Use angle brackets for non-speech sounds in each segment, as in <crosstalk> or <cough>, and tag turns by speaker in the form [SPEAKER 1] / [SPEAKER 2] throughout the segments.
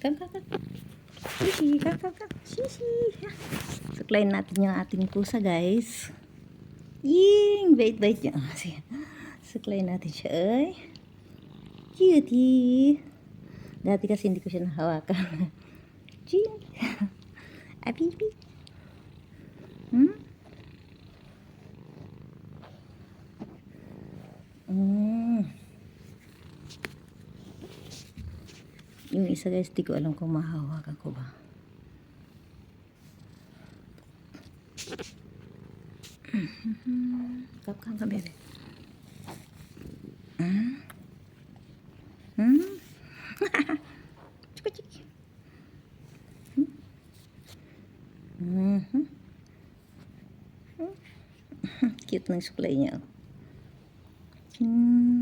[SPEAKER 1] Come, come, come. Shishi, come, come, come. Shishi. Suklayin natin yung ating pusa, guys. Ying! Bait-bait niya. Ah, Sige. Suklayin natin siya, ay. Cutie. Dati kasi hindi ko siya nahawakan. Ching. Apipi. Hmm? Mm. Yung isa guys, di ko alam kung mahawakan ko ba. Kap, kap, bebe. Hmm? Hmm? <laughs> Chika. Hmm? Mhm. <laughs> Cute ng suklay niya. Hmm.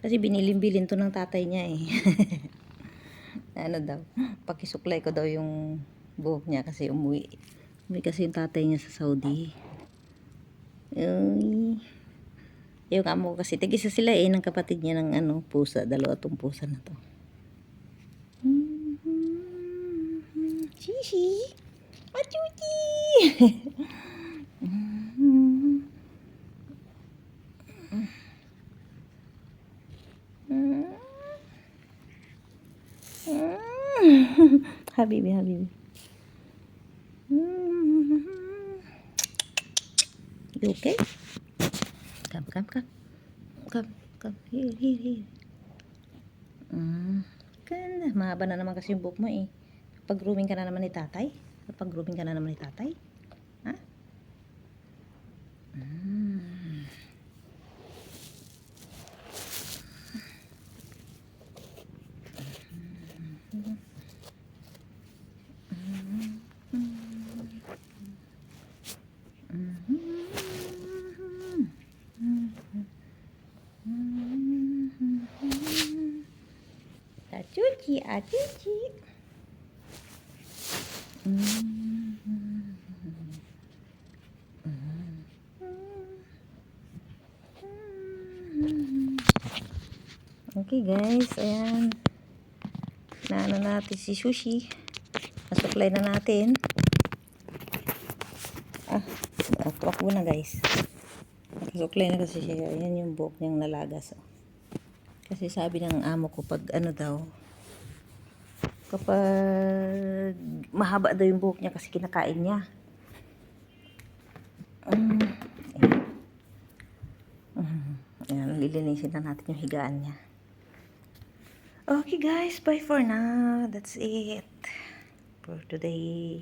[SPEAKER 1] Kasi binilin-bilin to ng tatay niya eh. <laughs> ano daw, pakisuklay ko daw yung buhok niya kasi umuwi. Umuwi kasi yung tatay niya sa Saudi. Uy. Yung amo kasi, tigisa sila eh ng kapatid niya ng ano, pusa. Dalawa tong pusa na to. Shishi! Machuchi! <laughs> <laughs> Habibi, Habibi. You okay? Come, come, come. Come, come. Here, here, here. Mm. Mahaba na naman kasi yung buhok mo eh. Kapag grooming ka na naman ni tatay. Kapag grooming ka na naman ni tatay. Ha? Mm. Acuci, acuci. Okay guys, ayan. Naano natin si Sushi. Nasuklay na natin. Tuwakbo na guys. Nasuklay na kasi siya. Ayan yung buhok niyang nalagas. Oh. Kasi sabi ng amo ko pag ano daw, kapag mahaba daw yung buhok niya kasi kinakain niya. Mm. Mm. Ayan, lilinisin na natin yung higaan niya. Okay guys, bye for now. That's it for today.